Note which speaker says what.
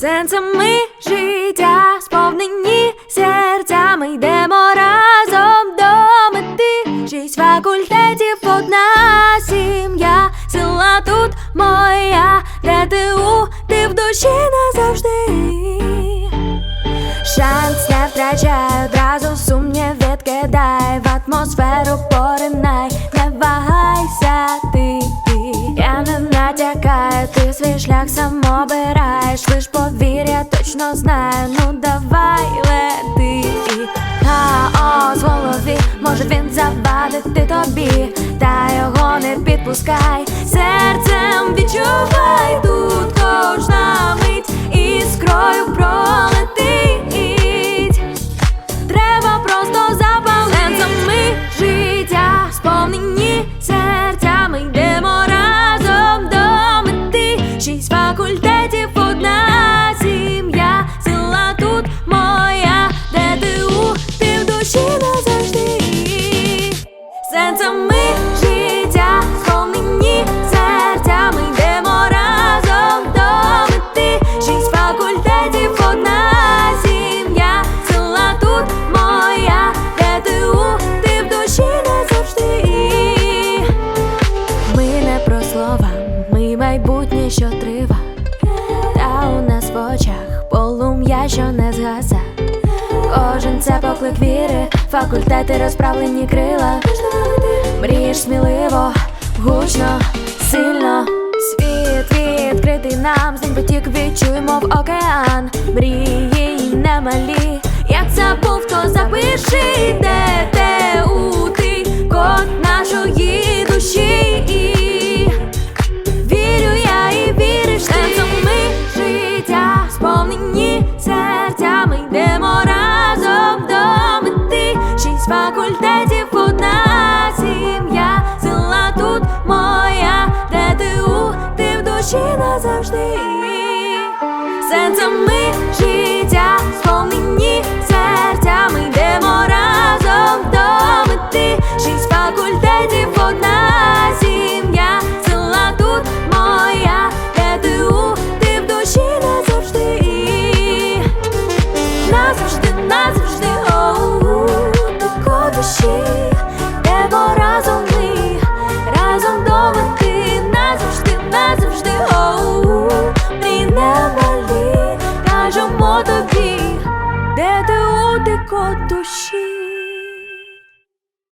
Speaker 1: Сенсами життя сповнені серцями йдемо разом до мети. Шість факультетів, одна сім'я, сила тут моя, ТТУ, ти в душі назавжди. Шанс не втрачай, одразу сумнів відкидай, в атмосферу поринай, не вагайся свій шлях сам обираєш, лиш повір, я точно знаю, ну давай лети. Хаос в голові, може він завадити тобі, та його не підпускай, серцем відчувай тут Сенсами життя сповнені серцями йдемо разом до мети. Шість факультетів, одна сім'я, сила тут моя, ДТУ, ти в душі назавжди. Ми не про слова, ми майбутнє, що трива. Та у нас в очах полум'я, що не згаса. Кожен це поклик віри, факультети розправлені крила. Мрієш сміливо, гучно, сильно. Світ відкритий нам, з ним потік відчуємо в океан. Мрії немалі, сенсом ми життя, сповнені серцями йдемо разом до мети, шість факультетів, одна сім'я, сила тут моя, де ти у? Ти в душі назавжди, назавжди, назавжди, оу, тако душі. Де ти утеко душі?